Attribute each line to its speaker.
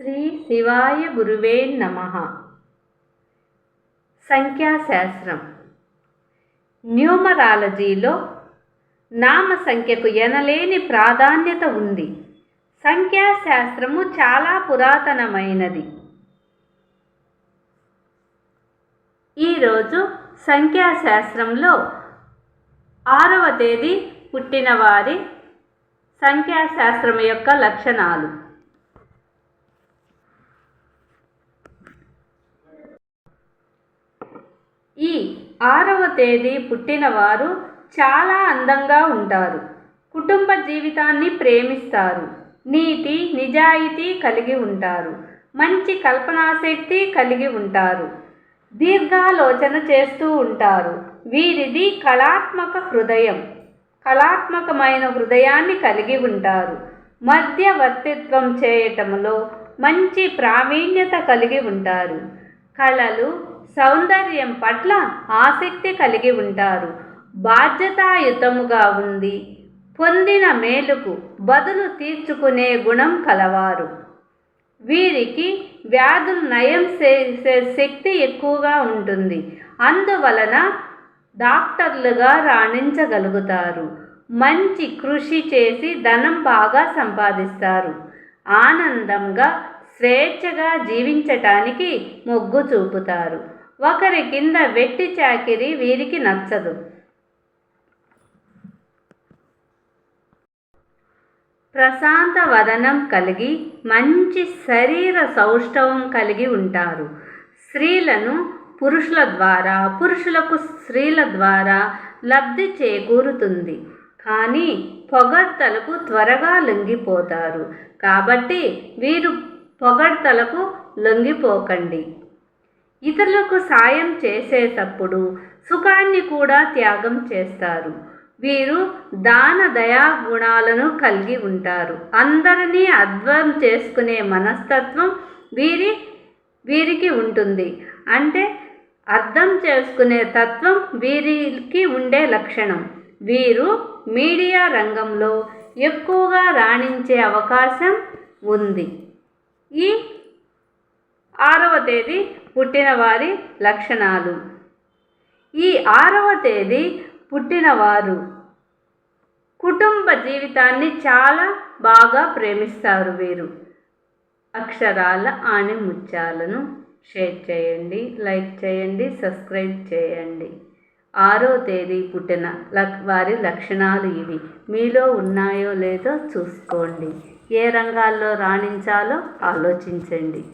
Speaker 1: శ్రీ శివాయ గురువే నమ. సంఖ్యాశాస్త్రం. న్యూమరాలజీలో నామ సంఖ్యకు ఎనలేని ప్రాధాన్యత ఉంది. సంఖ్యాశాస్త్రము చాలా పురాతనమైనది. ఈరోజు సంఖ్యాశాస్త్రంలో ఆరవ తేదీ పుట్టినవారి సంఖ్యాశాస్త్రం యొక్క లక్షణాలు ఈ ఆరవ తేదీ పుట్టినవారు చాలా అందంగా ఉంటారు. కుటుంబ జీవితాన్ని ప్రేమిస్తారు. నీతి నిజాయితీ కలిగి ఉంటారు. మంచి కల్పనాశక్తి కలిగి ఉంటారు. దీర్ఘాలోచన చేస్తూ ఉంటారు. వీరిది కళాత్మక హృదయం. కళాత్మకమైన హృదయాన్ని కలిగి ఉంటారు. మధ్యవర్తిత్వం చేయటంలో మంచి ప్రావీణ్యత కలిగి ఉంటారు. కళలు సౌందర్యం పట్ల ఆసక్తి కలిగి ఉంటారు. బాధ్యతాయుతముగా ఉంది. పొందిన మేలుకు బదులు తీర్చుకునే గుణం కలవారు. వీరికి వ్యాధులు నయం చేసే శక్తి ఎక్కువగా ఉంటుంది. అందువలన డాక్టర్లుగా రాణించగలుగుతారు. మంచి కృషి చేసి ధనం బాగా సంపాదిస్తారు. ఆనందంగా స్వేచ్ఛగా జీవించటానికి మొగ్గు చూపుతారు. ఒకరి కింద వెట్టి చాకిరి వీరికి నచ్చదు. ప్రశాంత వదనం కలిగి మంచి శరీర సౌష్ఠవం కలిగి ఉంటారు. స్త్రీలను పురుషుల ద్వారా పురుషులకు స్త్రీల ద్వారా లబ్ధి చేకూరుతుంది. కానీ పొగడ్తలకు త్వరగా లొంగిపోతారు. కాబట్టి వీరు పొగడ్తలకు లొంగిపోకండి. ఇతరులకు సాయం చేసేటప్పుడు సుఖాన్ని కూడా త్యాగం చేస్తారు. వీరు దాన దయా గుణాలను కలిగి ఉంటారు. అందరినీ అర్థం చేసుకునే మనస్తత్వం వీరి వీరికి ఉంటుంది. అంటే అర్థం చేసుకునే తత్వం వీరికి ఉండే లక్షణం. వీరు మీడియా రంగంలో ఎక్కువగా రాణించే అవకాశం ఉంది. ఈ ఆరవ తేదీ పుట్టిన వారి లక్షణాలు. ఈ ఆరవ తేదీ పుట్టినవారు కుటుంబ జీవితాన్ని చాలా బాగా ప్రేమిస్తారు వీరు. అక్షరాల ఆని ముత్యాలను షేర్ చేయండి లైక్ చేయండి సబ్స్క్రైబ్ చేయండి. ఆరో తేదీ పుట్టిన లక్ వారి లక్షణాలు ఇవి. మీలో ఉన్నాయో లేదో చూసుకోండి. ఏ రంగాల్లో రాణించాలో ఆలోచించండి.